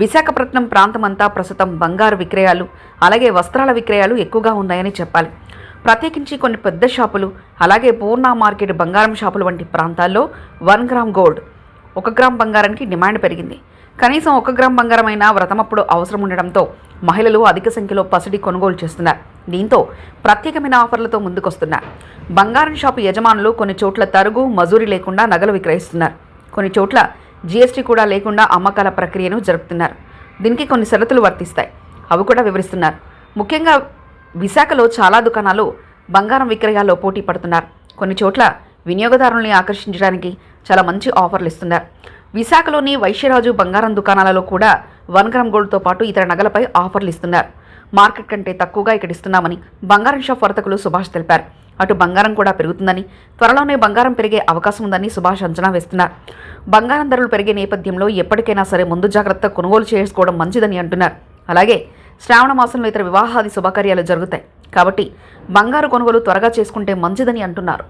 విశాఖపట్నం ప్రాంతమంతా ప్రస్తుతం బంగారు విక్రయాలు అలాగే వస్త్రాల విక్రయాలు ఎక్కువగా ఉన్నాయని చెప్పాలి. ప్రత్యేకించి కొన్ని పెద్ద షాపులు అలాగే పూర్ణ మార్కెట్ బంగారం షాపులు వంటి ప్రాంతాల్లో వన్ గ్రామ్ గోల్డ్ ఒక గ్రామ్ బంగారానికి డిమాండ్ పెరిగింది. కనీసం ఒక గ్రామ్ బంగారమైనా వ్రతమప్పుడు అవసరం ఉండడంతో మహిళలు అధిక సంఖ్యలో పసిడి కొనుగోలు చేస్తున్నారు. దీంతో ప్రత్యేకమైన ఆఫర్లతో ముందుకొస్తున్నారు. బంగారం షాపు యజమానులు కొన్ని చోట్ల తరుగు మజూరి లేకుండా నగలు విక్రయిస్తున్నారు. కొన్ని చోట్ల జీఎస్టీ కూడా లేకుండా అమ్మకాల ప్రక్రియను జరుపుతున్నారు. దీనికి కొన్ని షరతులు వర్తిస్తాయి. అవి కూడా వివరిస్తున్నారు. ముఖ్యంగా విశాఖలో చాలా దుకాణాలు బంగారం విక్రయాల్లో పోటీ పడుతున్నారు. కొన్ని చోట్ల వినియోగదారుల్ని ఆకర్షించడానికి చాలా మంచి ఆఫర్లు ఇస్తున్నారు. విశాఖలోని వైశ్యరాజు బంగారం దుకాణాలలో కూడా వన్ గ్రామ్ గోల్డ్తో పాటు ఇతర నగలపై ఆఫర్లు ఇస్తున్నారు. మార్కెట్ కంటే తక్కువగా ఇక్కడ ఇస్తున్నామని బంగారం షాప్ వర్తకులు సుభాష్ తెలిపారు. అటు బంగారం కూడా పెరుగుతుందని త్వరలోనే బంగారం పెరిగే అవకాశం ఉందని సుభాష్ అంచనా వేస్తున్నారు. బంగారం ధరలు పెరిగే నేపథ్యంలో ఎప్పటికైనా సరే ముందు జాగ్రత్త కొనుగోలు చేసుకోవడం మంచిదని అంటున్నారు. అలాగే శ్రావణ మాసంలో ఇతర వివాహాది శుభకార్యాలు జరుగుతాయి. కాబట్టి బంగారు కొనుగోలు త్వరగా చేసుకుంటే మంచిదని అంటున్నారు.